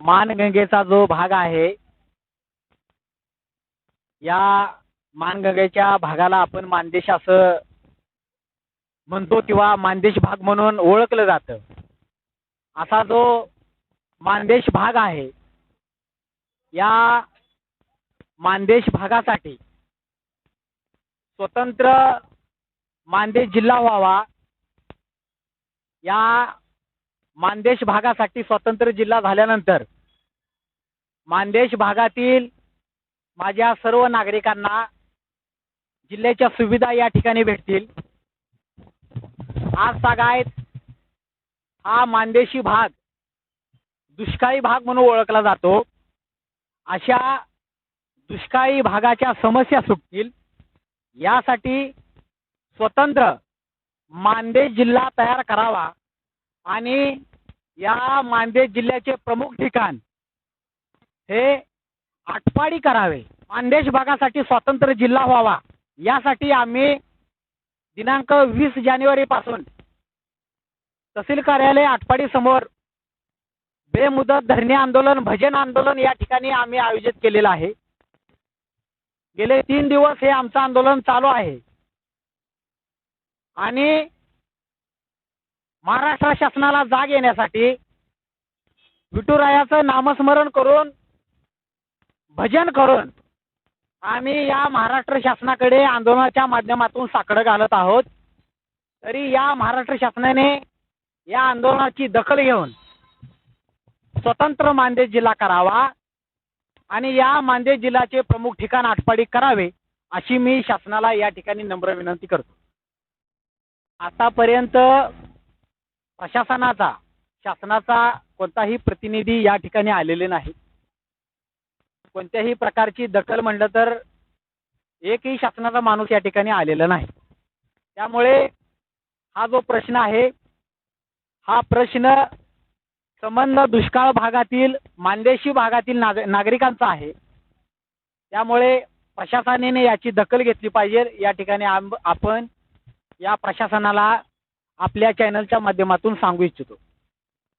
मानगंगेचा जो भाग आहे या मानगंगेच्या भागाला आपण मानदेश असं म्हणतो किंवा मानदेश भाग म्हणून ओळखलं जातं. असा जो मानदेश भाग आहे या मानदेश भागासाठी स्वतंत्र मानदेश जिल्हा व्हावा या मानदेश भागासाठी स्वतंत्र जिल्हा झाल्यानंतर मानदेश भागातील माझ्या सर्व नागरिकांना जिल्ह्याच्या सुविधा या ठिकाणी भेटतील. आज सागायत हा मानदेशी भाग दुष्काळी भाग म्हणून ओळखला जातो. अशा दुष्काळी भागाच्या समस्या सुटतील. यासाठी स्वतंत्र मानदेश जिल्हा तयार करावा. आणि या मानदेश जिल्ह्याचे प्रमुख ठिकाण हे आटपाडी करावे. मानदेश भागासाठी स्वतंत्र जिल्हा व्हावा. यासाठी आम्ही दिनांक वीस जानेवारी पासून तहसील कार्यालय आटपाडी समोर बेमुदत धरणे आंदोलन भजन आंदोलन या ठिकाणी आम्ही आयोजित केलेलं आहे. गेले तीन दिवस हे आमचं आंदोलन चालू आहे. आणि महाराष्ट्र शासनाला जाग येण्यासाठी विठुरायाचं नामस्मरण करून भजन करून आम्ही या महाराष्ट्र शासनाकडे आंदोलनाच्या माध्यमातून साकडं घालत आहोत. तरी या महाराष्ट्र शासनाने या आंदोलनाची दखल घेऊन स्वतंत्र मानदेश जिल्हा करावा आणि या मानदेश जिल्ह्याचे प्रमुख ठिकाण आटपाडी करावे अशी मी शासनाला या ठिकाणी नम्र विनंती करतो. आतापर्यंत प्रशासनाचा शासनाचा कोणताही प्रतिनिधी या ठिकाणी आलेले नाही. कोणत्याही प्रकारची दखल म्हणलं तर एकही शासनाचा माणूस या ठिकाणी आलेला नाही. त्यामुळे हा जो प्रश्न आहे हा प्रश्न संबंध दुष्काळ भागातील मानदेशी भागातील नाग नागरिकांचा आहे. त्यामुळे प्रशासनाने याची दखल घेतली पाहिजे. या ठिकाणी आम आपण या प्रशासनाला आपल्या चॅनलच्या माध्यमातून सांगू इच्छितो.